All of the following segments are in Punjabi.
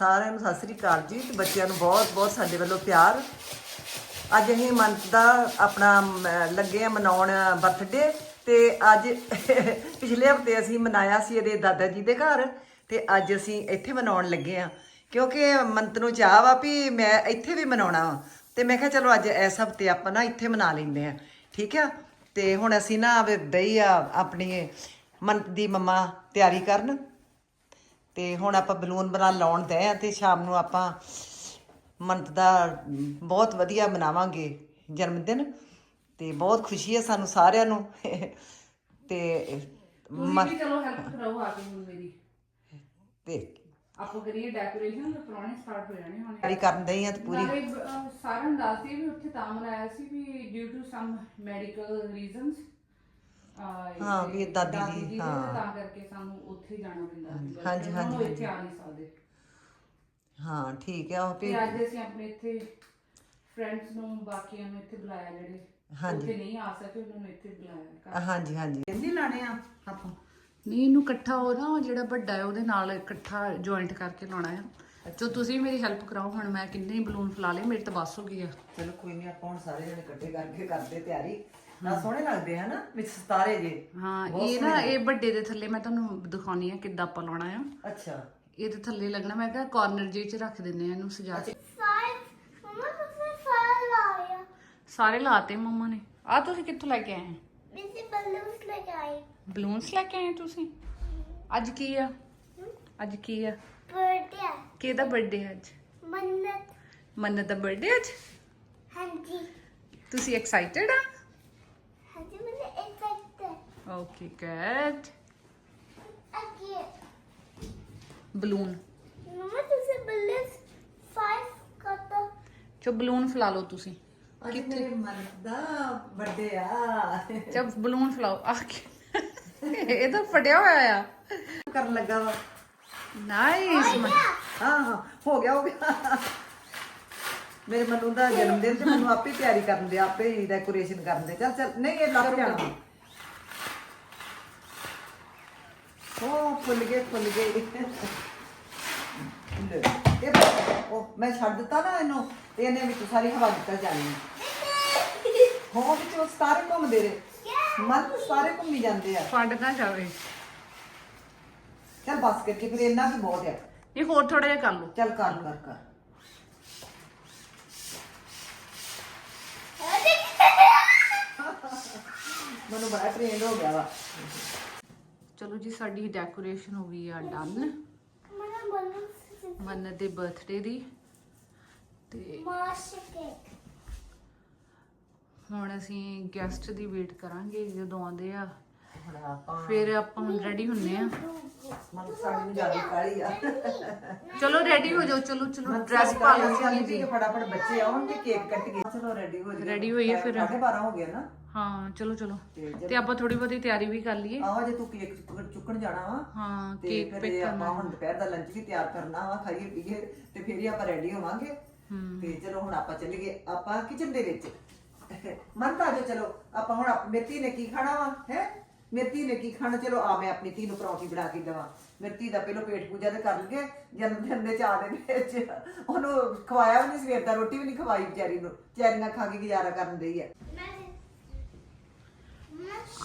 ਸਾਰਿਆਂ ਨੂੰ ਸਤਿ ਸ੍ਰੀ ਅਕਾਲ ਜੀ ਤੇ ਬੱਚਿਆਂ ਨੂੰ ਬਹੁਤ ਬਹੁਤ ਸਾਡੇ ਵੱਲੋਂ ਪਿਆਰ। ਅੱਜ ਅਸੀਂ ਮੰਤ ਦਾ ਆਪਣਾ ਲੱਗੇ ਆ ਮਨਾਉਣ ਬਰਥਡੇ ਤੇ ਅੱਜ ਪਿਛਲੇ ਹਫ਼ਤੇ ਅਸੀਂ ਮਨਾਇਆ ਸੀ ਇਹਦੇ ਦਾਦਾ ਜੀ ਦੇ ਘਰ ਤੇ ਅੱਜ ਅਸੀਂ ਇੱਥੇ ਮਨਾਉਣ ਲੱਗੇ ਆ। ਕਿਉਂਕਿ ਮੰਤ ਨੂੰ ਚਾਹ ਵਾ ਵੀ ਮੈਂ ਇੱਥੇ ਵੀ ਮਨਾਉਣਾ ਵਾ। ਤੇ ਮੈਂ ਕਿਹਾ ਚਲੋ ਅੱਜ ਇਸ ਹਫ਼ਤੇ ਆਪਾਂ ਨਾ ਇੱਥੇ ਮਨਾ ਲੈਂਦੇ ਆ। ਠੀਕ ਆ? ਤੇ ਹੁਣ ਅਸੀਂ ਨਾ ਦਈ ਆ ਆਪਣੀ ਮੰਤ ਦੀ ਮੰਮਾ ਤਿਆਰੀ ਕਰਨ। ਤੇ ਹੁਣ ਆਪਾਂ ਬਲੂਨ ਬਣਾ ਲਾਉਣ ਦੇ ਆ ਤੇ ਸ਼ਾਮ ਨੂੰ ਆਪਾਂ ਮੰਤ ਦਾ ਬਹੁਤ ਵਧੀਆ ਮਨਾਵਾਂਗੇ ਜਨਮ ਦਿਨ ਤੇ ਬਹੁਤ ਖੁਸ਼ੀ ਹੈ ਸਾਨੂੰ ਸਾਰਿਆਂ ਨੂੰ। ਤੇ ਮ- ਤੁਸੀਂ ਵੀ ਚਲੋ ਹੈਲਪ ਕਰਾਓ ਆ ਕੇ ਹੁਣ ਮੇਰੀ ਤੇ ਆਪਾਂ ਕਰੀਏ ਡੈਕੋਰੇਸ਼ਨ ਤੇ ਪੁਰਾਣੇ ਸਟਾਰਟ ਹੋ ਜਾਣੇ ਹੁਣ। ਤਿਆਰੀ ਕਰਨ ਦੇ ਆ ਤੇ ਪੂਰੀ। ਨਾਲੇ ਅਹ, ਸਾਰਿਆਂ ਨੂੰ ਦੱਸਦੀ ਵੀ ਉੱਥੇ ਤਾਂ ਮਨਾਇਆ ਸੀ ਵੀ due to some medical reasons ਹਾਂ, ਵੀ ਦਾਦੀ ਜੀ, ਹਾਂ ਹਾਂ। ਤਾਂ ਕਰਕੇ ਸਾਨੂੰ ਉੱਥੇ ਜਾਣਾ ਪੈਂਦਾ ਸੀ। ਹਾਂਜੀ, ਹਾਂਜੀ, ਇੱਥੇ ਆ ਨਹੀਂ ਸਕਦੇ। ਹਾਂ ਠੀਕ ਹੈ ਉਹ ਵੀ ਤੇ ਅੱਜ ਅਸੀਂ ਆਪਣੇ ਇੱਥੇ ਫਰੈਂਡਸ ਨੂੰ ਬਾਕੀਆਂ ਨੂੰ ਇੱਥੇ ਬੁਲਾਇਆ ਜਿਹੜੇ ਹਾਂਜੀ। ਉੱਥੇ ਨਹੀਂ ਆ ਸਕੇ ਉਹਨਾਂ ਨੂੰ ਇੱਥੇ ਬੁਲਾਇਆ ਹਾਂਜੀ ਹਾਂਜੀ। ਕਿੰਨੀ ਲਾਣੇ ਆ ਆਪਾਂ। ਨਹੀਂ ਇਹਨੂੰ ਇਕੱਠਾ ਹੋ ਨਾ ਜਿਹੜਾ ਵੱਡਾ ਹੈ ਉਹਦੇ ਨਾਲ ਇਕੱਠਾ ਜੁਆਇੰਟ ਕਰਕੇ ਲਾਉਣਾ ਆ। ਜੋ ਤੁਸੀਂ ਮੇਰੀ ਹੈਲਪ ਕਰਾਓ ਹੁਣ ਮੈਂ ਕਿੰਨੇ ਹੀ ਬਲੂਨ ਫਲਾ ਲਏ ਮੇਰੇ ਤਾਂ ਬਸ ਹੋ ਗਈ ਆ। ਚਲੋ ਕੋਈ ਨਹੀਂ ਆਪਾਂ ਹੁਣ ਸਾਰੇ ਜਣੇ ਇਕੱਠੇ ਕਰਕੇ ਕਰਦੇ ਤਿਆਰੀ। ਨਾ ਸੋਹਣੇ ਲੱਗਦੇ ਆ ਨਾ ਵਿੱਚ ਸਤਾਰੇ ਜੇ। ਹਾਂ ਇਹ ਨਾ ਇਹ ਵੱਡੇ ਦੇ ਥੱਲੇ ਮੈਂ ਤੁਹਾਨੂੰ ਦਿਖਾਉਣੀ ਆ ਕਿੱਦਾਂ ਆਪਾਂ ਲਾਉਣਾ ਆ। ਅੱਛਾ। ਇਹਦੇ ਥੱਲੇ ਲੱਗਣਾ ਮੈਂ ਕਿਹਾ ਕਾਰਨਰ ਜਿਹੇ ਚ ਰੱਖ ਦਿੰਨੇ ਆ ਇਹਨੂੰ ਸਜਾ ਕੇ. Mama, ਤੁਸੀਂ ਲਾਇਆ ਸਾਰੇ ਲਾਤੇ ਮੰਮਾ ਨੇ। ਆ ਤੁਸੀਂ ਕਿੱਥੋਂ ਲੈ ਕੇ ਆਏ ਮਿਸੇ ਬਲੂਨਸ ਲਗਾਏ ਬਲੂਨਸ ਲੈ ਕੇ ਆਏ ਤੁਸੀਂ? ਅੱਜ ਕੀ ਆ? ਅੱਜ ਕੀ ਆ? ਬਰਥਡੇ ਕਿਹਦਾ ਬਰਥਡੇ ਅੱਜ? ਮੰਨਤ। ਮੰਨਤ ਦਾ ਬਰਥਡੇ ਅੱਜ? ਹਾਂਜੀ। ਤੁਸੀਂ ਐਕਸਾਈਟਿਡ ਆ? ਓਕੇ ਗੁੱਡ ਅੱਗੇ ਬਲੂਨ ਮਮਾ ਤੁਸੀਂ ਬਲੂਨਸ 5 ਕੱਟੋ ਚੋ ਬਲੂਨ ਫਲਾ ਲਓ ਤੁਸੀਂ ਅੱਜ ਮੇਰੇ ਮਨ ਦਾ ਬਰਥਡੇ ਆ ਜਬ ਬਲੂਨ ਫਲਾਓ ਆ ਕੇ ਇਹ ਤਾਂ ਫਟਿਆ ਹੋਇਆ ਆ ਕਰਨ ਲੱਗਾ ਵਾ ਨਾਈਸ ਹਾਂ ਹਾਂ ਹੋ ਗਿਆ ਹੋ ਗਿਆ ਮੇਰੇ ਮਨੂ ਦਾ ਜਨਮ ਦਿਨ ਤੇ ਮੈਨੂੰ ਆਪੇ ਤਿਆਰੀ ਕਰਨ ਦੇ ਆਪੇ ਹੀ ਡੈਕੋਰੇਸ਼ਨ ਕਰਨ ਦੇ ਚੱਲ ਚੱਲ ਨਹੀਂ ਇਹ ਲੱਗ ਜਾਣਾ ਉਹ ਫੁੱਲ ਗਏ ਫੁੱਲ ਗਏ। ਲੈ, ਇਹ ਬਸ, ਉਹ ਮੈਂ ਛੱਡ ਦਿੱਤਾ ਨਾ ਇਹਨੂੰ ਤੇ ਇਹਨੇ ਵਿੱਚ ਸਾਰੀ ਹਵਾ ਨਿਕਲ ਜਾਣੀ ਹੈ ਹੋ ਵਿੱਚ ਉਹ ਸਾਰੇ ਘੁੰਮਦੇ ਰਹੇ। ਮਨ ਸਾਰੇ ਘੁੰਮੀ ਜਾਂਦੇ ਆ। ਫੜ ਨਾ ਜਾਵੇ। ਚੱਲ ਬਸ ਕਰਕੇ ਫਿਰ ਇੰਨਾ ਵੀ ਬਹੁਤ ਹੈ ਇਹ ਹੋਰ ਥੋੜਾ ਜਿਹਾ ਕਰ ਲਓ। ਚੱਲ ਕਰ ਕਰ ਕਰ। ਮੈਨੂੰ ਬੜਾ ਟ੍ਰੇਨਡ ਹੋ ਗਿਆ ਵਾ। ਚਲੋ ਜੀ ਸਾਡੀ ਡੈਕੋਰੇਸ਼ਨ ਹੋ ਗਈ ਆ ਡਨ ਮੰਨਤ ਦੇ ਬਰਥਡੇ ਦੀ। ਤੇ ਹੁਣ ਅਸੀਂ ਗੈਸਟ ਦੀ ਵੇਟ ਕਰਾਂਗੇ ਜਦੋਂ ਆਉਂਦੇ ਆ। ਹੁਣ ਆਪਾਂ ਫਿਰ ਆਪਾਂ ਹੁਣ ਰੈਡੀ ਹੁੰਨੇ ਆ। ਮਨ ਸਾਡੀ ਨੂੰ ਜ਼ਿਆਦਾ ਕਾਲੀ ਆ। ਚਲੋ ਰੈਡੀ ਹੋ ਜਾਓ ਚਲੋ ਚਲੋ ਡਰੈਸ ਪਾ ਲਓ ਜੀ ਫਟਾਫਟ ਬੱਚੇ ਆਉਣ ਤੇ ਕੇਕ ਕੱਟ ਕੇ। ਚਲੋ ਰੈਡੀ ਹੋ ਜੀ Ready ਹੋਈਏ ਫਿਰ। 12 ਹੋ ਗਿਆ ਨਾ। ਹਾਂ ਚਲੋ ਚਲੋ। ਤੇ ਤੇ ਆਪਾਂ ਥੋੜੀ ਬਹੁਤੀ ਤਿਆਰੀ ਵੀ ਕਰ ਲਈਏ। ਆਹੋ ਜੇ ਤੂੰ ਕੇਕ ਚੁੱਕਣ- ਚੁੱਕਣ ਜਾਣਾ ਵਾ ਹਾਂ ਤੇ ਕੇਕ ਫਿਰ ਪਿਕ ਇਹ ਕਰਨਾ ਆਪਾਂ ਹੁਣ ਦੁਪਹਿਰ ਦਾ ਲੰਚ ਵੀ ਤਿਆਰ ਕਰਨਾ ਵਾ ਖਾਈਏ ਪੀਏ ਤੇ ਫਿਰ ਹੀ ਆਪਾਂ ਰੈਡੀ ਹੋਵਾਂਗੇ। ਤੇ ਚਲੋ ਹੁਣ ਆਪਾਂ ਚੱਲੀਏ ਆਪਾਂ ਕਿਚਨ ਦੇ ਵਿੱਚ। ਤਾਂ ਜੋ ਚਲੋ ਆਪਾਂ ਹੁਣ ਆਪ- ਮੇਰੀ ਧੀ ਨੇ ਕੀ ਖਾਣਾ ਵਾ ਹੈ? ਧੀ ਨੇ ਕੀ ਖਾਣਾ? ਚਲੋ ਆ ਮੈਂ ਆਪਣੀ ਧੀ ਨੂੰ ਪਰੌਂਠੀ ਬਣਾ ਕੇ ਦੇਵਾਂ। ਮੇਰੀ ਧੀ ਦਾ ਪਹਿਲਾਂ ਪੇਟ ਪੂਜਾ ਤੇ ਕਰ ਲਈਏ ਜਨਮ ਦਿਨ ਦੇ ਚਾਹ ਦੇ ਵਿੱਚ। ਉਹਨੂੰ ਖਵਾਇਆ ਵੀ ਨਹੀਂ ਸਵੇਰ ਦਾ ਰੋਟੀ ਵੀ ਨਹੀਂ ਖਵਾਈ ਵਿਚਾਰੀ ਨੂੰ। ਚੈਰੀਆਂ ਖਾ ਕੇ ਗੁਜ਼ਾਰਾ ਕਰਨ ਦੇਈ ਹੈ ਮੈਂ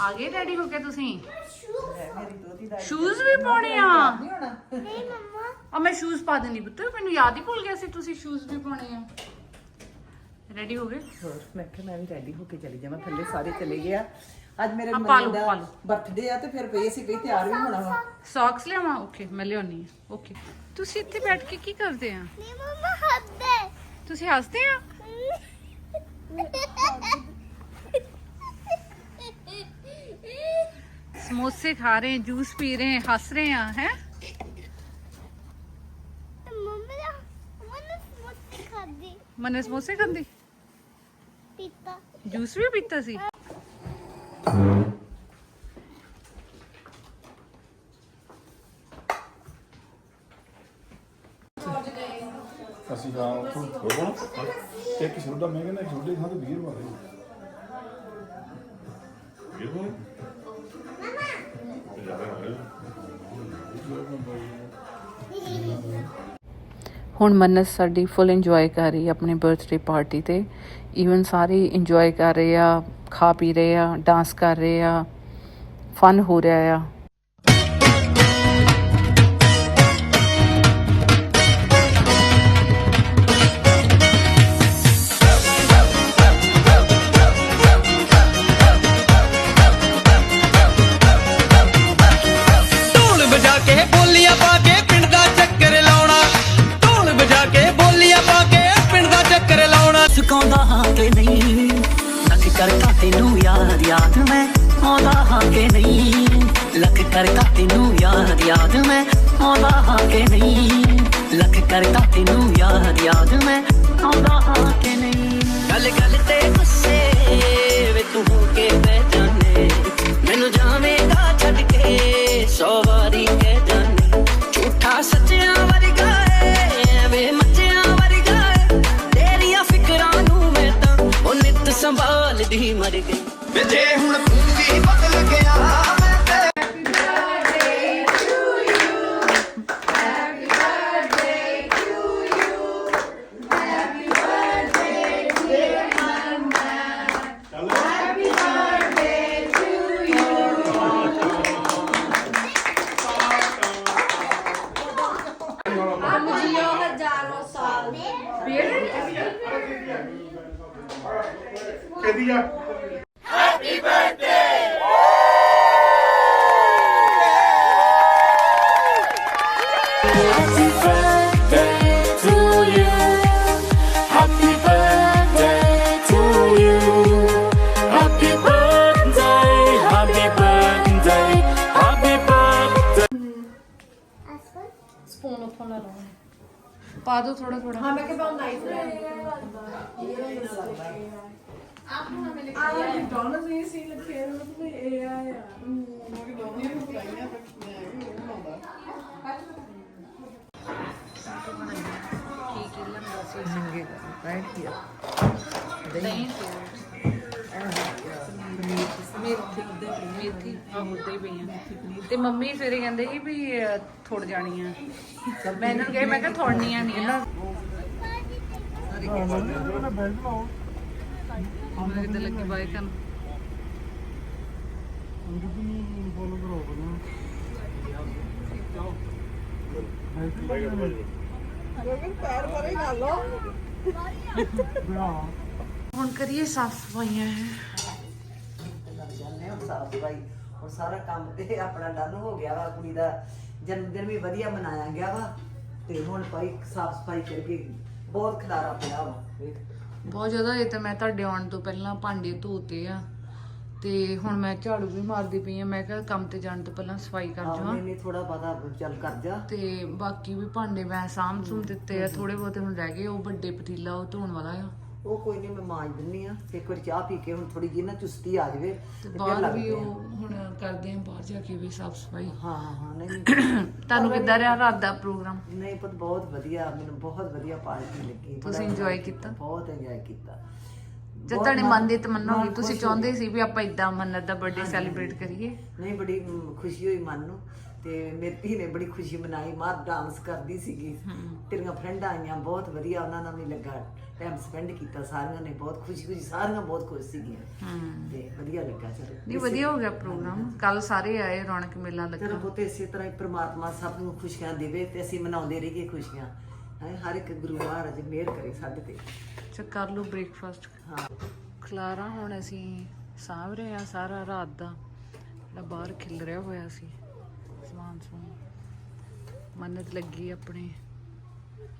ਆ ਗਏ ਰੈਡੀ ਹੋ ਕੇ ਤੁਸੀਂ? ਸ਼ੂ ਮੇਰੀ ਦੋਤੀ ਦਾ ਸ਼ੂਜ਼ ਵੀ ਪਾਉਣੇ ਆ? ਨਹੀਂ ਹੋਣਾ। ਨਹੀਂ ਮਮਾ। ਆ ਮੈਂ ਸ਼ੂਜ਼ ਪਾ ਦੇਣੀ ਪੁੱਤ ਮੈਨੂੰ ਯਾਦ ਹੀ ਭੁੱਲ ਗਿਆ ਸੀ ਤੁਸੀਂ ਸ਼ੂਜ਼ ਵੀ ਪਾਉਣੇ ਆ। ਰੈਡੀ ਹੋ ਗਏ? ਹੋਰ ਮੈਂ ਕਿਹਾ ਮੈਂ ਵੀ ਰੈਡੀ ਹੋ ਕੇ ਚਲੀ ਜਾਵਾਂ ਥੱਲੇ ਸਾਰੇ ਚਲੇ ਗਏ ਆ। ਅੱਜ ਮੇਰੇ ਆ, ਪਾ ਲਓ, ਮੰਮੀ ਪਾ ਦਾ ਲਓ। ਬਰਥਡੇ ਆ ਤੇ ਫਿਰ ਪਈ ਸੀ ਕਈ ਤਿਆਰ ਵੀ ਹੋਣਾ ਵਾ। ਸੌਕਸ ਲਿਆਵਾਂ? ਓਕੇ ਮੈਂ ਲਿਆਉਣੀ ਆ। ਓਕੇ ਤੁਸੀਂ ਇੱਥੇ ਬੈਠ ਕੇ ਕੀ ਕਰਦੇ ਆ? ਨਹੀਂ ਮਮਾ ਹੱਦੇ ਤੁਸੀਂ ਹੱਸਦੇ ਆ? ਸਮੋਸੇ ਖਾ ਰਹੇ ਜੂਸ ਪੀ ਰਹੇ ਹੱਸ ਰਹੇ ਆ ਹੈ? ਮੰਮੀ ਦਾ ਮਨ ਸਮੋਸੇ ਖਾਦੀ ਮਨੇ ਸਮੋਸੇ ਖਾਂਦੀ ਪੀਤਾ। ਜੂਸ ਵੀ ਪੀਤਾ ਸੀ? ਅਸੀਂ ਹਾਂ ਉੱਥੋਂ ਹੋਰ ਕੋਣ ਇੱਕ ਸੋਡਾ ਮੈਂ ਕਹਿੰਦਾ ਸੋਡੇ ਖਾਂ ਤੇ 20 ਰੁਪਏ ਇਹ ਹੁਣ ਮੰਨਤ ਸਾਡੀ ਫੁੱਲ ਇੰਜੋਏ ਕਰ ਰਹੀ ਆਪਣੇ ਬਰਥਡੇ ਪਾਰਟੀ ਤੇ। ਈਵਨ ਸਾਰੇ ਇੰਜੋਏ ਕਰ ਰਹੇ ਆ, ਖਾ ਪੀ ਰਹੇ ਆ ਡਾਂਸ ਕਰ ਰਹੇ ਆ ਫਨ ਹੋ ਰਿਹਾ ਆ। ਲਾਉਣਾ ਹਾਂ ਕਿ ਨਹੀਂ? ਲੱਖ ਕਰਤਾ ਤੈਨੂੰ ਯਾਦ ਯਾਦ ਮੈਂ ਆਉਂਦਾ ਹਾਂ ਕਿ ਨਹੀਂ? ਲੱਖ ਕਰਤਾ ਤੈਨੂੰ ਯਾਦ ਯਾਦ ਮੈਂ ਆਉਂਦਾ ਹਾਂ ਕਿ ਨਹੀਂ? ਲੱਖ ਕਰਤਾ ਤੈਨੂੰ ਯਾਦ ਯਾਦ ਮੈਂ ਆਉਂਦਾ ਹਾਂ ਕਿ ਨਹੀਂ? ਗੱਲ ਗੱਲ ਤੇ ਗੁੱਸੇ ਵੇ ਤੂੰ ਹੋ ਕੇ ਬਹਿ ਜੇ ਹੁਣ ਤੂੰ ਵੀ ਬਦਲ ਗਿਆ। थोड़ा थोड़ा हाँ मैं के पास नाइफ ये दोनों से ये सीन लगते हैं मतलब ये आया मुझे दोनों ही लगाई है बट मैं भी नहीं लगा ठीक है लंबा से जिंगे राइट किया दही ਮੇਥੀ ਆਹ ਉੱਤੇ ਪਈਆਂ ਤੇ ਮੰਮੀ ਸਵੇਰੇ ਕਹਿੰਦੇ ਸੀ ਵੀ ਥੁੜ ਜਾਣੀਆਂ। ਮੈਂ ਇਹਨਾਂ ਨੂੰ ਕਿਹਾ ਮੈਂ ਕਿਹਾ ਥੁੜਨੀਆਂ ਨਹੀਂ ਆ। ਉਹਨਾਂ ਕਿਤੇ ਲੱਗੀ ਬਾਈ ਕਰਨ ਹੁਣ ਕਰੀਏ ਸਾਫ਼ ਸਫਾਈਆਂ। ਲੱਗ ਜਾਂਦੇ ਹਾਂ ਸਾਫ਼ ਸਫ਼ਾਈ ਹੁਣ ਸਾਰਾ ਕੰਮ ਤੇ ਆਪਣਾ ਡਨ ਹੋ ਗਿਆ ਵਾ। ਕੁੜੀ ਦਾ ਜਨਮ ਦਿਨ ਵੀ ਵਧੀਆ ਮਨਾਇਆ ਗਿਆ ਵਾ। ਤੇ ਹੁਣ ਭਾਈ ਸਾਫ਼ ਸਫ਼ਾਈ ਕਰਕੇ ਬਹੁਤ ਖਲਾਰਾ ਪਿਆ ਵਾ। ਬਹੁਤ ਜ਼ਿਆਦਾ ਇਹ ਤਾਂ ਮੈਂ ਤੁਹਾਡੇ ਆਉਣ ਤੋਂ ਪਹਿਲਾਂ ਭਾਂਡੇ ਧੋਤੇ ਆ। ਤੇ ਹੁਣ ਮੈਂ ਝਾੜੂ ਵੀ ਮਾਰਦੀ ਪਈ ਆ। ਮੈਂ ਕਿਹਾ ਕੰਮ ਤੇ ਜਾਣ ਤੋਂ ਪਹਿਲਾਂ ਸਫ਼ਾਈ ਕਰ ਜਾਵਾਂ। ਆਹ ਨਹੀਂ ਥੋੜਾ ਬਾਦਾ ਚੱਲ ਕਰ ਜਾ। ਤੇ ਬਾਕੀ ਵੀ ਭਾਂਡੇ ਮੈਂ ਸਾਂਭ ਸੂਮ ਦਿੱਤੇ ਆ। ਥੋੜੇ ਬਹੁਤੇ ਹੁਣ ਰਹਿ ਗਏ। ਉਹ ਵੱਡੇ ਪਤੀਲਾ ਉਹ ਧੋਣ ਵਾਲਾ ਆ। ਉਹ ਕੋਈ ਨਹੀਂ ਮੈਂ ਮਾਂਜ ਦਿੰਨੀ ਆ। ਤੇ ਇੱਕ ਵਾਰ ਚਾਹ ਪੀ ਕੇ ਹੁਣ ਥੋੜੀ ਜਿਹੀ ਨਾ ਚੁਸਤੀ ਆ ਜਾਵੇ ਤੇ ਤੇ ਫਿਰ ਬਾਹਰ ਲੱਗਦੇ ਵੀ ਆ। ਉਹ ਹੁਣ ਕਰਦੇ ਆ ਬਾਹਰ ਜਾ ਕੇ ਵੀ ਸਾਫ਼ ਸਫ਼ਾਈ। ਹਾਂ ਹਾਂ ਹਾਂ ਨਹੀਂ ਤੁਹਾਨੂੰ ਕਿੱਦਾਂ ਰਿਹਾ ਰਾਤ ਦਾ ਪ੍ਰੋਗਰਾਮ? ਨਹੀਂ ਪੁੱਤ ਬਹੁਤ ਵਧੀਆ ਮੈਨੂੰ ਬਹੁਤ ਵਧੀਆ ਪਾਰਟੀ ਲੱਗੀ। ਬੜਾ ਤੁਸੀਂ enjoy ਕੀਤਾ? ਬਹੁਤ ਇੰਜੋਏ ਕੀਤਾ। ਜਦ ਬਹੁਤ ਤੁਹਾਡੇ ਮਨ ਦੀ ਤਮੰਨਾ ਹੋਈ ਤੁਸੀਂ ਖੁਸ਼ ਚਾਹੁੰਦੇ ਸੀ ਵੀ ਆਪਾਂ ਇਦਾਂ ਮੰਨਤ ਦਾ ਬਰਥਡੇ ਸੈਲੀਬ੍ਰੇਟ ਕਰੀਏ? ਨਹੀਂ ਬੜੀ ਮ, ਖੁਸ਼ੀ ਹੋਈ ਮਨ ਨੂੰ। ਤੇ ਮੇਰੀ ਧੀ ਨੇ ਬੜੀ ਖੁਸ਼ੀ ਮਨਾਈ ਮਾਂ ਡਾਂਸ ਕਰਦੀ ਸੀਗੀ। ਤੇਰੀਆਂ ਫਰੈਂਡਾਂ ਆਈਆਂ ਬਹੁਤ ਵਧੀਆ ਉਹਨਾਂ ਨਾਲ ਵੀ ਲੱਗਾ ਟਾਈਮ ਸਪੈਂਡ ਕੀਤਾ ਸਾਰਿਆਂ ਨੇ ਬਹੁਤ ਖੁਸ਼ੀ ਖੁਸ਼ੀ ਸਾਰੀਆਂ ਬਹੁਤ ਖੁਸ਼ ਸੀਗੀਆਂ। ਤੇ ਵਧੀਆ ਲੱਗਾ ਚਲੋ। ਨਹੀਂ ਵਧੀਆ ਹੋ ਗਿਆ ਪ੍ਰੋਗਰਾਮ ਕੱਲ ਸਾਰੇ ਆਏ ਰੌਣਕ ਮੇਲਾ ਚਲੋ ਲੱਗਾ ਪੁੱਤ ਇਸੇ ਤਰ੍ਹਾਂ ਹੀ ਪ੍ਰਮਾਤਮਾ ਸਭ ਨੂੰ ਖੁਸ਼ੀਆਂ ਦੇਵੇ ਤੇ ਅਸੀਂ ਮਨਾਉਂਦੇ ਰਹੀਏ ਖੁਸ਼ੀਆਂ। ਹੈਂ, ਹਰ ਇੱਕ ਗੁਰੂ ਮਹਾਰਾਜ ਮਿਹਰ ਕਰੇ ਸਾਡੇ ਤੇ। ਅੱਛਾ ਕਰ ਲਓ ਬ੍ਰੇਕਫਾਸਟ ਹਾਂ। ਖਲਾਰਾ ਹੁਣ ਅਸੀਂ ਸਾਂਭ ਰਹੇ ਆ ਸਾਰਾ ਰਾਤ ਦਾ। ਬਾਹਰ ਖਿਲ ਰਿਹਾ ਹੋਇਆ ਸੀ। ਸਮੂਨ ਮੰਨਤ ਲੱਗੀ ਆਪਣੇ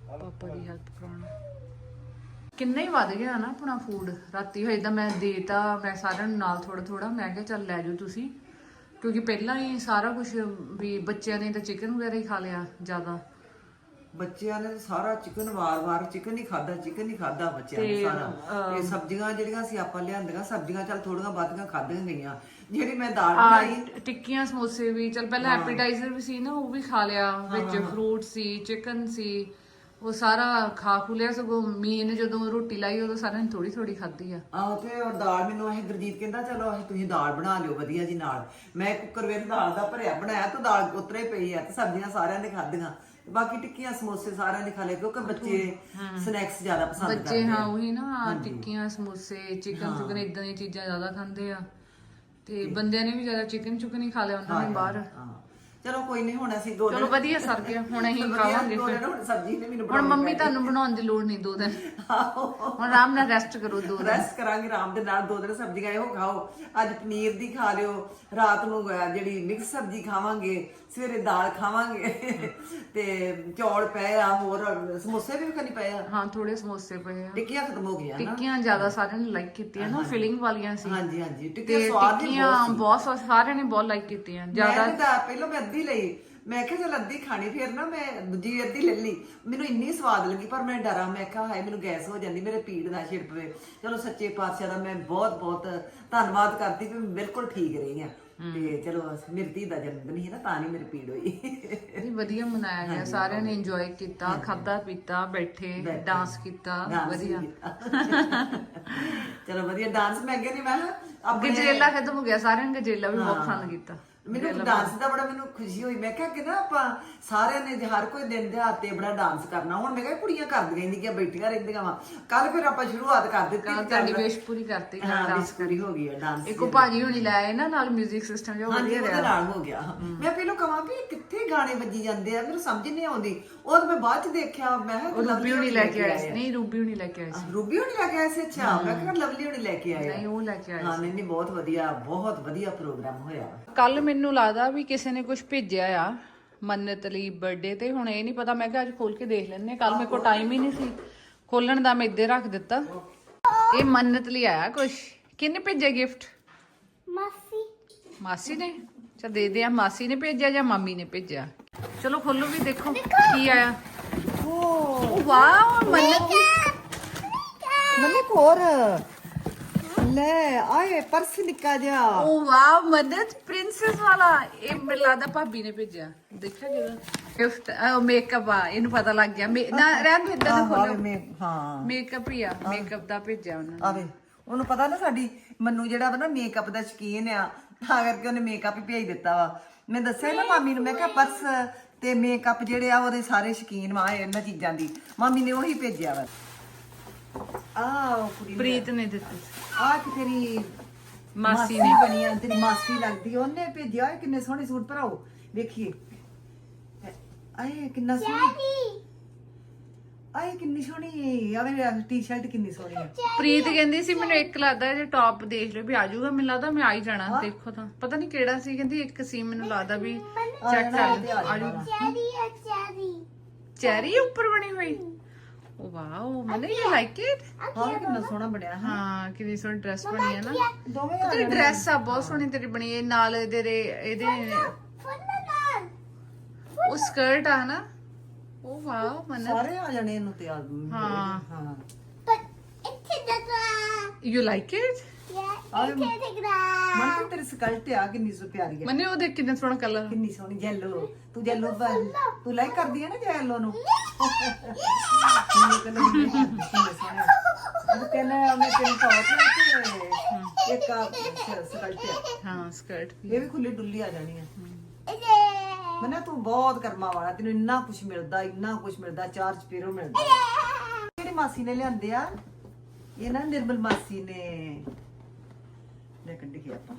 ਪਾਪਾ ਦੀ ਹੈਲਪ ਕਰਾਉਣ। ਕਿੰਨਾ ਹੀ ਵੱਧ ਗਿਆ ਨਾ ਆਪਣਾ ਫੂਡ ਰਾਤੀ ਹੋਏ ਤਾਂ ਮੈਂ ਦੇਤਾ ਮੈਂ ਸਾਰਿਆਂ ਨੂੰ ਨਾਲ ਥੋੜਾ ਥੋੜਾ ਮੈਂ ਕਿਹਾ ਚੱਲ ਲੈ ਜਾਓ ਤੁਸੀਂ। ਕਿਉਂਕਿ ਪਹਿਲਾਂ ਹੀ ਸਾਰਾ ਕੁਝ ਵੀ ਬੱਚਿਆਂ ਨੇ ਤਾਂ ਚਿਕਨ ਵਗੈਰਾ ਹੀ ਖਾ ਲਿਆ ਜ਼ਿਆਦਾ। ਬੱਚਿਆਂ ਨੇ ਸਾਰਾ ਚਿਕਨ ਵਾਰ-ਵਾਰ ਚਿਕਨ ਹੀ ਖਾਦਾ ਚਿਕਨ ਹੀ ਖਾਦਾ ਬੱਚਿਆਂ ਨੇ ਸਾਰਾ। ਇਹ ਸਬਜ਼ੀਆਂ ਜਿਹੜੀਆਂ ਸੀ ਆਪਾਂ ਲਿਆਂਦੀਆਂ ਸਬਜ਼ੀਆਂ ਚੱਲ ਥੋੜੀਆਂ ਬਾਦੀਆਂ ਖਾਧੀਆਂ ਗਈਆਂ। ਜਿਹੜੀ ਮੈਂ ਦਾਲ ਬਣਾਈ। ਟਿੱਕੀਆਂ ਸਮੋਸੇ ਵੀ ਚਲ ਪਹਿਲਾਂ ਐਪੀਟਾਈਜ਼ਰ ਵੀ ਸੀ ਨਾ ਉਹ ਵੀ ਖਾ ਲਿਆ। ਵਿੱਚ ਫਰੂਟ ਸੀ ਚਿਕਨ ਸੀ ਉਹ ਸਾਰਾ ਖਾ ਖੂ ਲਿਆ ਸਗੋਂ। ਮੀਨ ਜਦੋਂ ਰੋਟੀ ਲਾਈ ਉਦੋਂ ਸਾਰਿਆਂ ਨੇ ਥੋੜੀ ਥੋੜੀ ਖਾਧੀ ਆ। ਆਹ ਤੇ ਉਹ ਦਾਲ ਮੈਨੂੰ ਇਹ ਗੁਰਜੀਤ ਕਹਿੰਦਾ ਚਲੋ ਇਹ ਤੁਸੀਂ ਦਾਲ ਬਣਾ ਲਿਓ ਵਧੀਆ ਜੀ ਨਾਲ। ਮੈਂ ਕੁੱਕਰ ਵਿੱਚ ਦਾਲ ਦਾ ਭਰਿਆ ਬਣਾਇਆ ਤੇ ਦਾਲ ਉਤਰੇ ਪਈ ਆ ਤੇ ਸਬਜ਼ੀਆਂ ਸਾਰਿਆਂ ਨੇ ਖਾਧੀਆਂ। ਬਾਕੀ ਟਿੱਕੀਆਂ ਸਮੋਸੇ ਸਾਰਿਆਂ ਨੇ ਖਾ ਲਏ ਕਿਉਂਕਿ ਬੱਚੇ ਸਨੈਕਸ ਜ਼ਿਆਦਾ ਪਸੰਦ ਕਰਦੇ ਬੱਚੇ ਹਾਂ ਉਹੀ ਨਾ ਟਿੱਕੀਆਂ ਸਮੋਸੇ ਚਿਕਨ ਚੁਕਨ ਇਦਾਂ ਦੀਆਂ ਚੀਜ਼ਾਂ ਜ਼ਿਆਦਾ ਖਾਂਦੇ ਆ। ਤੇ ਬੰਦਿਆਂ ਨੇ ਵੀ ਜ਼ਿਆਦਾ ਚਿਕਨ ਚੁਕਨ ਹੀ ਖਾ ਲਿਆ ਉਹਨਾਂ ਨੇ ਬਾਹਰ। ਹਾਂ। ਚਲੋ ਕੋਈ ਨਹੀਂ ਹੁਣ ਅਸੀਂ ਦੋ ਚਲੋ ਵਧੀਆ ਸਰ ਗਿਆ ਹੁਣ ਅਸੀਂ ਖਾਵਾਂਗੇ ਫਿਰ। ਹੁਣ ਸਬਜ਼ੀ ਨੇ ਮੈਨੂੰ ਹੁਣ ਮੰਮੀ ਤੁਹਾਨੂੰ ਬਣਾਉਣ ਦੀ ਲੋੜ ਨਹੀਂ ਦੋ ਦਿਨ। ਹੁਣ ਆਰਾਮ ਨਾਲ ਰੈਸਟ ਕਰੋ ਦੋ ਦਿਨ। ਰੈਸਟ ਕਰਾਂਗੇ ਆਰਾਮ ਦੇ ਨਾਲ ਦੋ ਦਿਨ ਸਬਜ਼ੀਆਂ ਇਹੋ ਖਾਓ। ਅੱਜ ਪਨੀਰ ਦੀ ਖਾ ਲਿਓ ਰਾਤ ਨੂੰ ਜਿਹੜੀ ਮਿਕਸ ਸਬਜ਼ੀ ਖਾਵਾਂਗੇ ਸਵੇਰੇ ਦਾਲ ਖਾਵਾਂਗੇ। ਤੇ ਚੌਲ ਪਏ ਆ ਹੋਰ ਸਮੋਸੇ ਵੀ ਖਣੀ ਪਏ ਆ? ਹਾਂ ਥੋੜੇ ਸਮੋਸੇ ਪਏ ਆ। ਟਿੱਕੀਆਂ ਖਤਮ ਹੋ ਗਈਆਂ ਨਾ। ਟਿੱਕੀਆਂ ਜ਼ਿਆਦਾ ਸਾਰਿਆਂ ਨੇ ਲਾਈਕ ਕੀਤੀਆਂ ਨਾ ਫਿਲਿੰਗ ਵਾਲੀਆਂ ਸੀ। ਹਾਂਜੀ ਹਾਂਜੀ। ਟਿੱਕੀਆਂ ਸਵਾਦ ਬਹੁਤ ਸਾਰਿਆਂ ਨੇ ਬਹੁਤ ਲਾਈਕ ਕੀਤੀਆਂ। ਜ਼ਿਆਦਾ ਪਹਿਲਾਂ ਮੈਂ ਅੱਧੀ ਲਈ। ਮੈਂ ਕਿਹਾ ਚਲ ਅੱਧੀ ਖਾਣੀ ਫਿਰ ਨਾ ਮੈਂ ਦੂਜੀ ਅੱਧੀ ਲੈ ਲਈ। ਮੈਨੂੰ ਇੰਨੀ ਸਵਾਦ ਲੱਗੀ ਪਰ ਮੈਂ ਡਰਾਂ। ਮੈਂ ਕਿਹਾ ਹਾਏ ਮੈਨੂੰ ਗੈਸ ਹੋ ਜਾਂਦੀ ਮੇਰੇ ਪੀੜ ਨਾ ਛਿੜ ਪਵੇ ਚਲੋ ਸੱਚੇ ਪਾਤਸ਼ਾਹ ਦਾ ਮੈਂ ਬਹੁਤ ਬਹੁਤ ਧੰਨਵਾਦ ਕਰਦੀ ਵੀ ਮੈਂ ਬਿਲਕੁਲ ਠੀਕ ਰਹੀ ਆ ਤੇ ਚਲੋ ਮੇਰੀ ਧੀ ਦਾ ਜਨਮ ਦਿਨ ਸੀ ਨਾ ਤਾਂ ਨਹੀਂ ਮੇਰੀ ਪੀੜ ਹੋਈ। ਜੀ ਵਧੀਆ ਮਨਾਇਆ ਗਿਆ। ਸਾਰਿਆਂ ਨੇ ਇੰਜੋਏ ਕੀਤਾ ਖਾਦਾ ਪੀਤਾ ਬੈਠੇ ਡਾਂਸ ਕੀਤਾ ਵਧੀਆ। ਚਲੋ ਵਧੀਆ। ਡਾਂਸ ਮੈਂ ਅੱਗੇ ਨਹੀਂ ਮੈਂ ਆਪਣੇ ਗਜਰੇਲਾ ਖਤਮ ਹੋ ਗਿਆ। ਸਾਰਿਆਂ ਨੇ ਗਜਰੇਲਾ ਵੀ ਬਹੁਤ ਪਸੰਦ ਕੀਤਾ। ਮੈਨੂੰ ਡਾਂਸ ਦਾ ਬੜਾ ਮੈਨੂੰ ਖੁਸ਼ੀ ਹੋਈ। ਮੈਂ ਕਿਹਾ ਕਿ ਨਾ ਆਪਾਂ ਸਾਰਿਆਂ ਨੇ ਜੇ ਹਰ ਕੋਈ ਦਿਨ ਦਿਹਾੜ ਤੇ ਬੜਾ ਡਾਂਸ ਕਰਨਾ ਹੁਣ ਮੈਂ ਕਿਹਾ ਕੁੜੀਆਂ ਕਰਦੀਆਂ ਇੰਦੀਆਂ ਬੈਠੀਆਂ ਰਹਿੰਦੀਆਂ ਵਾ। ਕੱਲ ਫਿਰ ਆਪਾਂ ਸ਼ੁਰੂਆਤ ਕਰ ਦਿੱਤੀ ਕੱਲ ਤੁਹਾਡੀ ਵੇਸ਼ ਪੂਰੀ ਕਰਤੀ ਹਾਂ ਡਾਂਸ ਕਰੀ ਹੋ ਗਈ ਹੈ ਡਾਂਸ ਇੱਕੋ ਭਾਜੀ ਹੋਣੀ ਲਾਏ ਨਾ ਨਾਲ 뮤직 ਸਿਸਟਮ ਜੋ ਵਧੀਆ ਰਿਹਾ। ਨਾਲ ਹੋ ਗਿਆ। ਮੈਂ ਪਹਿਲਾਂ ਕਹਾਂ ਵੀ ਕਿੱਥੇ ਗਾਣੇ ਵੱਜੀ ਜਾਂਦੇ ਆ ਮੈਨੂੰ ਸਮਝ ਨਹੀਂ ਆਉਂਦੀ। ਉਹ ਤਾਂ ਮੈਂ ਬਾਅਦ ਚ ਦੇਖਿਆ ਮੈਂ ਰੂਬੀ ਹੋਣੀ ਲੈ ਕੇ ਆਏ ਸੀ। ਆ। ਨਹੀਂ ਰੂਬੀ ਹੋਣੀ ਲੈ ਕੇ ਸੀ। ਰੂਬੀ ਹੋਣੀ ਲੈ ਕੇ ਆਏ ਸੀ? ਅੱਛਾ ਮੈਂ ਕਿਹਾ ਲਵਲੀ ਹੋਣੀ ਲੈ ਕੇ ਆਏ ਆ। ਨਹੀਂ ਉਹ ਲੈ ਕੇ ਆਏ ਹਾਂ ਨਹੀਂ ਨਹੀਂ ਬਹੁਤ ਵਧੀਆ ਬਹੁਤ ਵਧੀਆ ਪ੍ਰੋਗਰਾਮ ਹੋਇਆ। ਕੱਲ ਮੈਨੂੰ ਲੱਗਦਾ ਵੀ ਕਿਸੇ ਨੇ ਕੁਝ ਭੇਜਿਆ ਆ ਮੰਨਤ ਲਈ ਬਰਥਡੇ ਤੇ ਹੁਣ ਇਹ ਨਹੀਂ ਪਤਾ ਮੈਂ ਕਿਹਾ ਅੱਜ ਖੋਲ ਕੇ ਦੇਖ ਲੈਣੇ ਕੱਲ ਮੇਰੇ ਕੋਲ ਟਾਈਮ ਹੀ ਨਹੀਂ ਸੀ। ਖੋਲਣ ਦਾ ਮੈਂ ਇੱਧੇ ਰੱਖ ਦਿੱਤਾ। ਇਹ ਮੰਨਤ ਲਈ ਆਇਆ ਕੁਝ ਕਿਹਨੇ ਭੇਜਿਆ ਗਿਫਟ ਮਾਸੀ। ਮਾਸੀ ਨੇ? ਚਾ ਦੇ ਦੇ ਆ ਮਾਸੀ ਨੇ ਭੇਜਿਆ ਜਾਂ ਮਾਮੀ ਨੇ ਭੇਜਿਆ? ਚਲੋ ਖੋਲੋ ਵੀ ਦੇਖੋ ਕੀ ਆਇਆ। ਓ। ਵਾਓ ਮੰਨਤ। ਮੰਨੇ ਕੋਰ ਲੈ ਆਏ ਪਰਸ ਨਿੱਕਾ ਜਿਹਾ। ਓ ਵਾਓ ਮੰਨਤ ਪ੍ਰਿੰਸੈਸ ਵਾਲਾ। ਇਹ ਮੈਨੂੰ ਲੱਗਦਾ ਭਾਬੀ ਨੇ ਭੇਜਿਆ। ਦੇਖਿਆ ਕਿਹਦਾ ਗਿਫਟ ਮੇਕਅਪ ਆ ਇਹਨੂੰ ਪਤਾ ਲੱਗ ਗਿਆ। ਮੇ- ਨਾ ਰਹਿਣ ਦੇ ਇਦਾਂ ਨਾ ਖੋਲੋ। ਮੈਂ ਹਾਂ। ਮੇਕਅਪ ਹੀ ਆ ਮੇਕਅਪ ਦਾ ਭੇਜਿਆ ਉਹਨਾਂ। ਨੇ ਆਵੇ ਉਹਨੂੰ ਪਤਾ ਨਾ ਸਾਡੀ ਮੰਨੂ ਜਿਹੜਾ ਵਾ ਨਾ ਮੇਕਅਪ ਦਾ ਸ਼ਕੀਨ ਆ ਤਾਂ ਕਰਕੇ ਉਹਨੇ ਮੇਕਅਪ ਹੀ ਭੇਜ ਦਿੱਤਾ ਵਾ। ਮੈਂ ਦੱਸਿਆ ਨਾ ਮਾਮੀ ਨੂੰ ਮੈਂ ਕਿਹਾ ਪਰਸ ਤੇ ਮੇਕਅਪ ਜਿਹੜੇ ਆ ਉਹਦੇ ਸਾਰੇ ਸ਼ਕੀਨ ਵਾ ਇਹਨਾਂ ਚੀਜ਼ਾਂ ਦੀ। ਮਾਮੀ ਨੇ ਉਹੀ ਭੇਜਿਆ ਵਾ। ਆਹ ਕੁੜੀ ਨੇ- ਪ੍ਰੀਤ ਨੇ ਦਿੱਤੀ ਆਹ ਕਿ ਤੇਰੀ ਮਾਸੀ ਨੇ। ਬਣੀ ਆ ਤੇਰੀ ਮਾਸੀ ਲੱਗਦੀ ਆ, ਉਹਨੇ ਭੇਜਿਆ ਇਹ ਕਿੰਨੇ ਸੋਹਣੇ ਸੂਟ ਭਰਾਓ। ਵੇਖੀਏ। ਆਏ ਕਿੰਨਾ ਸੋਹਣਾ। ਡੈਡੀ। ਆਏ ਕਿੰਨੀ ਸੋਹਣੀ। ਆਵੇ ਟੀ-ਸ਼ਰਟ ਕਿੰਨੀ ਸੋਹਣੀ ਆ। ਪ੍ਰੀਤ ਕਹਿੰਦੀ ਸੀ ਮੈਨੂੰ ਇੱਕ ਲੱਗਦਾ ਜੇ ਟੌਪ ਦੇਖ ਲਿਓ ਵੀ ਆ ਜਾਊਗਾ ਮੈਨੂੰ ਲੱਗਦਾ ਮੈਂ ਆ ਹੀ। ਜਾਣਾ ਦੇਖੋ ਤਾਂ। ਪਤਾ ਨਹੀਂ ਕਿਹੜਾ ਸੀ ਕਹਿੰਦੀ ਇੱਕ ਸੀ ਮੈਨੂੰ ਲੱਗਦਾ ਵੀ ਚੈੱਕ ਕਰ ਲਿਓ ਆ ਜਾਊਗਾ। ਚੈਰੀ ਆ ਚੈਰੀ ਚੈਰੀ ਉੱਪਰ ਬਣੀ ਹੋਈ। ਓ ਵਾਓ ਮੈਨੂੰ ਯੂ ਲਾਈਕ ਇਟ ਹਾਂ ਕਿੰਨਾ ਸੋਹਣਾ ਬਣਿਆ। ਹਾਂ ਹਾਂ ਕਿੰਨੀ ਸੋਹਣੀ ਡਰੈਸ ਬਣੀ ਹੈ ਨਾ। ਦੋਵੇਂ ਤੇਰੀ ਡਰੈਸ ਆ? ਬਹੁਤ ਸੋਹਣੀ ਤੇਰੀ ਬਣੀ ਹੈ। ਨਾਲ ਇਹਦੇ ਰੇ- ਇਹਦੇ ਫੁੱਲ ਨਾਲ ਉਹ ਸਕਰਟ ਆ ਨਾ ਓ ਵਾਓ ਮਨ ਸਾਰੇ ਆ ਜਾਣੇ ਇਹਨੂੰ ਤੇ ਆ ਹਾਂ। ਹਾਂ। ਪਰ ਇੱਥੇ ਦਗਾ ਯੂ ਲਾਈਕ ਇਟ ਦਿਖਦਾ। ਮਨ ਤੇ ਤੇਰੀ ਸਕਲਟ ਆ ਕਿੰਨੀ ਸੋ ਪਿਆਰੀ ਹੈ ਮਨੇ ਉਹ ਦੇਖ ਕਿੰਨਾ ਸੋਹਣਾ ਕਲਰ ਕਿੰਨੀ ਸੋਹਣੀ ਜੈਲੋ ਤੂੰ ਜੈਲੋ ਤੂੰ ਲਾਈਕ ਕਰਦੀ ਹੈ ਨਾ ਜੈਲੋ ਨੂੰ? ਕਹਿੰਦਾ ਮੈਂ ਤੇਰੀ ਟੌਪ ਤੇ ਇੱਕ ਆ ਸਕਲਟ ਆ। ਹਾਂ ਸਕਰਟ ਇਹ ਵੀ ਖੁੱਲੀ ਡੁੱਲੀ ਆ ਜਾਣੀ ਆ। ਇਹਦੇ। ਮਨਾ ਤੂੰ ਬਹੁਤ ਕਰਮਾ ਵਾਲਾ ਤੈਨੂੰ ਇੰਨਾ ਕੁਝ ਮਿਲਦਾ ਇੰਨਾ ਕੁਝ ਮਿਲਦਾ ਚਾਰ ਚਪੀਰੋ ਮਿਲਦਾ। ਕਿਹੜੀ ਮਾਸੀ ਨੇ ਲਿਆਂਦੇ ਆ? ਇਹ ਨਾ ਨਿਰਮਲ ਮਾਸੀ ਨੇ। ਲੈ ਕੱਢ ਆਪਾਂ।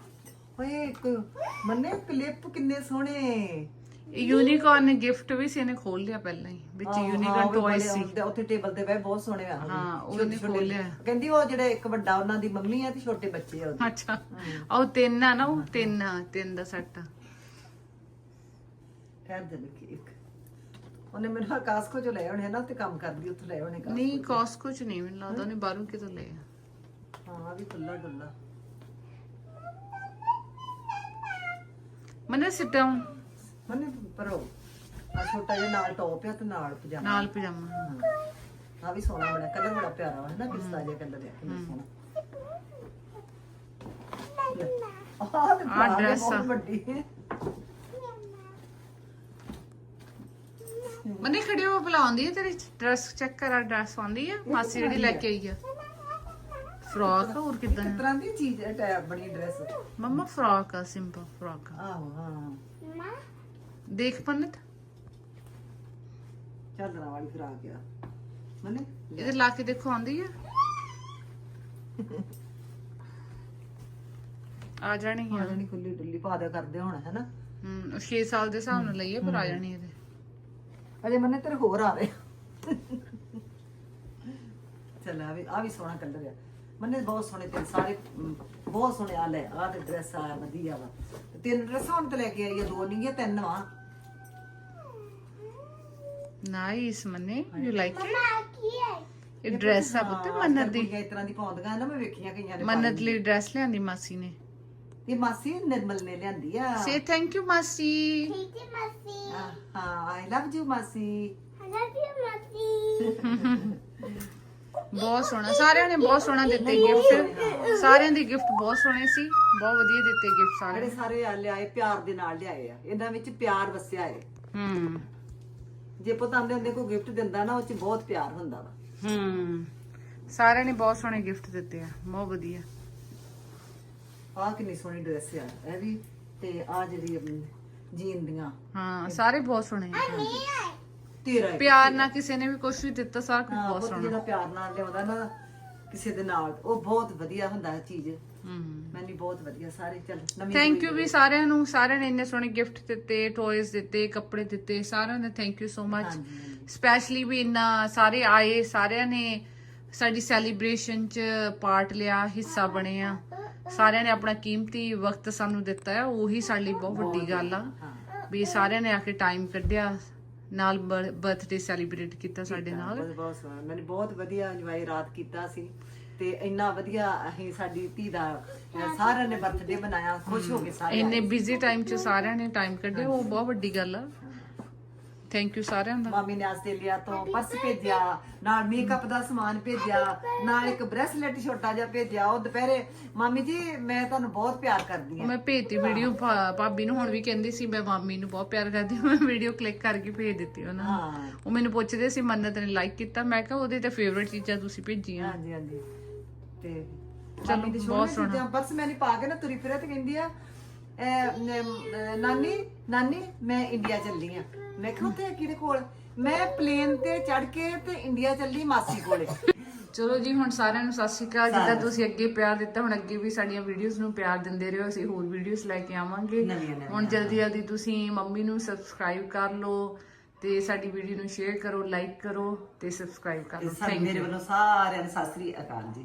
ਓਏ ਇੱਕ ਮੰਨੇ ਕਲਿੱਪ ਕਿੰਨੇ ਸੋਹਣੇ। ਯੂਨੀਕੋਰਨ ਨੇ ਗਿਫਟ ਵੀ ਸੀ ਇਹਨੇ ਖੋਲ ਲਿਆ ਪਹਿਲਾਂ ਹੀ। ਵਿੱਚ ਯੂਨੀਕੋਰਨ ਟੌਇਸ ਸੀ। ਉੱਥੇ ਟੇਬਲ ਤੇ ਬਹਿ ਬਹੁਤ ਸੋਹਣੇ ਆ। ਹਾਂ, ਉਹ ਛੋਟੇ- ਇਹਨੇ ਛੋਟੇ। ਖੋਲ ਲਿਆ। ਕਹਿੰਦੀ ਉਹ ਜਿਹੜੇ ਇੱਕ ਵੱਡਾ ਉਹਨਾਂ ਦੀ ਮੰਮੀ ਆ ਤੇ ਛੋਟੇ ਬੱਚੇ ਆ ਉਹਦੇ। ਅੱਛਾ। ਉਹ ਤਿੰਨ ਆ ਨਾ ਉਹ ਤਿੰਨ ਆ ਤਿੰਨ ਦਾ ਸੈੱਟ ਆ। ਠਹਿਰ ਦੇ ਲੱਗੀ ਇੱਕ। ਉਹਨੇ ਮੈਨੂੰ ਕਾਸਕੋ ਚੋਂ ਲੈ ਆਉਣੇ ਨਾ ਤੇ ਕੰਮ ਕਰਦੀ ਉੱਥੇ ਲੈ ਆਉਣੇ ਨਹੀਂ ਕਾਸਕੋ ਚ ਨਹੀਂ ਮੈਨੂੰ ਲੱਗਦਾ ਉਹਨੇ ਬਾਹਰੋਂ ਕਿਤੋਂ ਲਏ ਆ। ਹਾਂ ਵੀ ਖੁੱਲਾ ਡੁੱਲਾ ਮਨੇ ਸਿਟ ਡਾਊਨ ਮੰਨੇ ਪਰੋ ਆ ਛੋਟਾ ਜਿਹਾ ਨਾਲ ਟੌਪ ਆ ਤੇ ਨਾਲ ਪਜਾਮਾ। ਨਾਲ ਪਜਾਮਾ। ਆ ਵੀ ਸੋਹਣਾ ਬੜਾ ਕਲਰ ਬੜਾ ਪਿਆਰਾ ਵਾ ਹੈ ਨਾ ਪਿਸਤਾ ਜਿਹਾ ਕਲਰ ਹੈ ਕਿੰਨਾ ਸੋਹਣਾ। ਆਹ ਤੇ ਆਹ ਆਹ dress ਆ। ਬਹੁਤ ਵੱਡੀ ਹੈ। ਮਨੇ ਖੜੀ ਹੋ ਭਲਾ ਆਉਂਦੀ ਹੈ ਤੇਰੀ? ਡਰੈਸ ਚੈੱਕ ਕਰਾ ਡਰੈਸ ਆਉਂਦੀ ਹੈ ਮਾਸੀ ਜਿਹੜੀ ਲੈ ਕੇ ਆਈ ਆ। ਫਰਾਕ ਹੋਰ ਕਿਦਾਂ? ਕਿਸ ਤਰ੍ਹਾਂ ਦੀ ਚੀਜ਼ ਹੈ ਟੈਬ ਬਣੀ ਡਰੈਸ ਮੰਮਾ ਫਰਾਕ ਆ ਸਿੰਪਲ ਫਰਾਕ ਆ। ਆਹੋ ਹਾਂ। ਮਮਾ? ਦੇਖ ਪੰਨਤ ਚਾਦਰਾਂ ਵਾਲੀ ਫਰਾਕ ਆ ਮਨੇ? ਇਹਦੇ ਲਾ ਕੇ ਦੇਖੋ ਆਉਂਦੀ ਆ? ਆ ਜਾਣੀ ਆ। ਨਹੀਂ ਖੁੱਲੀ ਡੁੱਲੀ ਪਾ ਦਿਆ ਕਰਦੇ ਹੁਣ ਹੈਨਾ? ਹੂੰ 6 ਸਾਲ ਦੇ ਹਿਸਾਬ ਨਾਲ ਲਈਏ ਪਰ ਆ ਜਾਣੀ ਇਹਦੇ। ਅਜੇ ਮਨੇ ਤੇਰੇ ਹੋਰ ਆ ਰਹੇ। ਚੱਲ ਆ ਵੀ ਆ ਵੀ ਸੋਹਣਾ ਕਲਰ ਆ। ਮਨੇ ਬਹੁਤ ਸੋਹਣੇ ਤੇ ਸਾਰੇ ਅਮ, ਬਹੁਤ ਸੋਹਣੇ ਆ ਲੈ ਆ ਤੇ ਡਰੈਸ ਆ ਵਧੀਆ ਵਾ। ਤਿੰਨ ਡਰੈਸਾਂ ਹੁਣ ਤੇ ਲੈ ਕੇ ਆਈ ਆ ਦੋ ਨਹੀਂ ਆ ਤਿੰਨ ਵਾ। ਨਾਈਸ ਮਨੇ ਯੂ ਲਾਈਕ ਇਟ ਇਹ ਡਰੈਸ ਆ ਪੁੱਤ ਮੰਨਤ ਦੀ। ਇਸ ਤਰ੍ਹਾਂ ਦੀ ਪਾਉਂਦੀਆਂ ਨਾ ਮੈਂ ਵੇਖੀਆਂ ਕਈਆਂ ਦੇ ਮੰਨਤ ਲਈ ਡਰੈਸ ਲਿਆਂਦੀ ਮਾਸੀ ਨੇ। ਇਹ ਮਾਸੀ ਨਿਰਮਲ ਨੇ ਲਿਆਂਦੀ ਆ। ਸੇ ਥੈਂਕ ਯੂ ਮਾਸੀ। ਠੀਕ ਹੈ ਮਾਸੀ। ਹਾਂ ਆਈ ਲਵ ਯੂ ਮਾਸੀ। ਬਹੁਤ ਸੋਹਣਾ। ਸਾਰਿਆਂ ਨੇ ਬਹੁਤ ਸੋਹਣਾ ਦਿੱਤੇ ਗਿਫਟ ਸਾਰਿਆਂ ਦੀ ਗਿਫਟ ਬਹੁਤ ਸੋਹਣੇ ਸੀ। ਬਹੁਤ ਵਧੀਆ ਦਿੱਤੇ ਗਿਫਟ ਸਾਰੇ ਜਿਹੜੇ ਸਾਰੇ ਆ ਲਿਆਏ ਪਿਆਰ ਦੇ ਨਾਲ ਲਿਆਏ ਆ। ਇਹਨਾਂ ਵਿੱਚ ਪਿਆਰ ਵਸਿਆ ਏ। ਹੂੰ। ਜੇ ਪੁੱਤ ਆਂਦੇ ਹੁੰਦੇ ਕੋਈ ਗਿਫਟ ਦਿੰਦਾ ਨਾ ਉਹ ਚ ਬਹੁਤ ਪਿਆਰ ਹੁੰਦਾ ਵਾ। ਹੂੰ। ਸਾਰਿਆਂ ਨੇ ਬਹੁਤ ਸੋਹਣੇ ਗਿਫਟ ਦਿੱਤੇ ਆ। ਬਹੁਤ ਵਧੀਆ। ਆਹ ਕਿੰਨੀ ਸੋਹਣੀ ਡਰੈਸ ਆ। ਇਹ ਵੀ ਤੇ ਆ ਜਿਹੜੀ ਆਪਣੀ ਜੀਨ ਦੀਆਂ। ਹਾਂ ਸਾਰੇ ਬਹੁਤ ਸੋਹਣੇ ਆ। ਤੇਰਾ ਏ। ਪਿਆਰ ਨਾਲ ਕਿਸੇ ਨੇ ਵੀ ਕੁਝ ਵੀ ਦਿੱਤਾ ਸਾਰਾ ਕੁਝ ਹਾਂ, ਬਹੁਤ ਪੁੱਤ ਸੋਹਣਾ। ਜਿਹੜਾ ਪਿਆਰ ਨਾਲ ਲਿਆਉਂਦਾ ਨਾ ਕਿਸੇ ਦੇ ਨਾਲ ਉਹ ਬਹੁਤ ਵਧੀਆ ਹੁੰਦਾ ਹੈ ਚੀਜ਼। ਹੂੰ ਮੈਨੂੰ ਬਹੁਤ ਵਧੀਆ ਸਾਰੇ ਚੱਲ ਨਵੀਂ ਥੈਂਕ ਯੂ ਵੀ ਸਾਰਿਆਂ ਨੂੰ ਸਾਰਿਆਂ ਨੇ ਇੰਨੇ ਸੋਹਣੇ ਗਿਫਟ ਦਿੱਤੇ ਟੌਇਜ਼ ਦਿੱਤੇ ਕੱਪੜੇ ਦਿੱਤੇ ਸਾਰਿਆਂ ਨੇ thank you so much specially ਵੀ ਇੰਨਾ ਸਾਰੇ ਆਏ ਸਾਰਿਆਂ ਨੇ ਸਾਡੀ ਸੈਲੀਬ੍ਰੇਸ਼ਨ ਚ ਪਾਰਟ ਲਿਆ ਹਿੱਸਾ ਬਣੇ ਆ ਸਾਰਿਆਂ ਨੇ ਆਪਣਾ ਕੀਮਤੀ ਵਕਤ ਸਾਨੂੰ ਦਿੱਤਾ ਹੈ ਉਹੀ ਸਾਡੇ ਲਈ ਬਹੁਤ ਵੱਡੀ ਗੱਲ ਆ। ਵੀ ਸਾਰਿਆਂ ਨੇ ਆ ਕੇ ਟਾਈਮ ਕੱਢਿਆ। ਨਾਲ ਬਰਥਡੇ ਸੈਲੀਬ੍ਰੇਟ ਕੀਤਾ ਸਾਡੇ ਨਾਲ। ਬਹੁਤ ਬਹੁਤ ਸੋਹਣਾ। ਮੈंने ਬਹੁਤ ਵਧੀਆ ਇੰਜੋਏ ਰਾਤ ਕੀਤਾ ਸੀ। ਤੇ ਇੰਨਾ ਵਧੀਆ ਅਸੀਂ ਸਾਡੀ ਧੀ ਦਾ ਸਾਰਿਆਂ ਨੇ ਬਰਥਡੇ ਮਨਾਇਆ ਖੁਸ਼ ਹੋ ਕੇ ਸਾਰੇ ਇੰਨੇ ਬਿਜ਼ੀ ਟਾਈਮ ਚ ਸਾਰਿਆਂ ਨੇ ਟਾਈਮ ਕੱਢਿਆ ਉਹ ਬਹੁਤ ਵੱਡੀ ਗੱਲ ਆ। ਥੈਂਕ ਯੂ ਸਾਰਿਆਂ ਦਾ। ਮਾਮੀ ਨੇ ਆਸਟ੍ਰੇਲੀਆ ਤੋਂ ਪਰਸ ਭੇਜਿਆ ਨਾਲ ਮੇਕਅਪ ਦਾ ਸਮਾਨ ਭੇਜਿਆ ਨਾਲ ਇੱਕ ਬ੍ਰੈਸਲੇਟ ਛੋਟਾ ਜਿਹਾ ਭੇਜਿਆ ਉਹ ਦੁਪਹਿਰੇ। ਮਾਮੀ ਜੀ ਮੈਂ ਤੁਹਾਨੂੰ ਬਹੁਤ ਪਿਆਰ ਕਰਦੀ ਹਾਂ। ਮੈਂ ਭੇਜਤੀ ਵੀਡੀਓ ਭਾਬੀ ਨੂੰ ਹੁਣ ਵੀ ਕਹਿੰਦੀ ਸੀ ਮੈਂ ਮਾਮੀ ਨੂੰ ਬਹੁਤ ਪਿਆਰ ਕਰਦੀ ਹਾਂ। ਮੈਂ ਵੀਡੀਓ ਕਲਿੱਕ ਕਰਕੇ ਭੇਜ ਦਿੱਤੀ ਉਹਨਾਂ ਨੂੰ। ਉਹ ਮੈਨੂੰ ਪੁੱਛਦੇ ਸੀ ਮੰਨਤ ਨੇ ਲਾਈਕ ਕੀਤਾ ਮੈਂ ਕਿਹਾ ਉਹਦੇ ਤੇ ਫੇਵਰਿਟ ਚੀਜ਼ਾਂ ਤੁਸੀਂ ਭੇਜੀਆਂ। ਹਾਂਜੀ ਹਾਂਜੀ। ਤੇ ਚਲੋ, ਬਹੁਤ ਸੋਹਣੀ ਪਰਸ ਮੈਂ ਨਹੀਂ ਪਾ ਕੇ ਨਾ ਤੁਰੀ ਫਿਰੇ ਤੇ ਕਹਿੰਦੀ ਆ "ਐ, ਨ- ਅਹ, ਨਾਨੀ ਨਾਨੀ ਮੈਂ ਇੰਡੀਆ ਚੱਲੀ ਆ। ਮੈਂ ਕਿਹਾ ਉੱਥੇ ਕਿਹਦੇ ਕੋਲ? ਮੈਂ ਪਲੇਨ ਤੇ ਚੜ ਕੇ ਤੇ ਇੰਡੀਆ ਚੱਲੀ ਮਾਸੀ ਕੋਲੇ। ਚਲੋ ਜੀ ਹੁਣ ਸਾਰਿਆਂ ਨੂੰ ਸਤਿ ਸ਼੍ਰੀ ਅਕਾਲ। ਜਿੱਦਾਂ ਤੁਸੀਂ ਅੱਗੇ ਪਿਆਰ ਦਿੱਤਾ ਹੁਣ ਅੱਗੇ ਵੀ ਸਾਡੀਆਂ ਵੀਡੀਓਜ਼ ਨੂੰ ਪਿਆਰ ਦਿੰਦੇ ਰਹੋ। ਅਸੀਂ ਹੋਰ ਵੀਡੀਓਜ਼ ਲੈ ਕੇ ਆਵਾਂਗੇ। ਹੁਣ ਜਲਦੀ ਜਲਦੀ ਤੁਸੀਂ ਮੰਮੀ ਨੂੰ ਸਬਸਕ੍ਰਾਈਬ ਕਰ ਲਓ ਤੇ ਸਾਡੀ ਵੀਡੀਓ ਨੂੰ ਸ਼ੇਅਰ ਕਰੋ ਲਾਈਕ ਕਰੋ ਤੇ ਸਬਸਕ੍ਰਾਈਬ ਕਰ ਥੈਂਕ ਮੇਰੇ ਯੂ ਵੱਲੋਂ ਸਾਰਿਆਂ ਨੂੰ ਸਤਿ ਸ੍ਰੀ ਅਕਾਲ ਜੀ।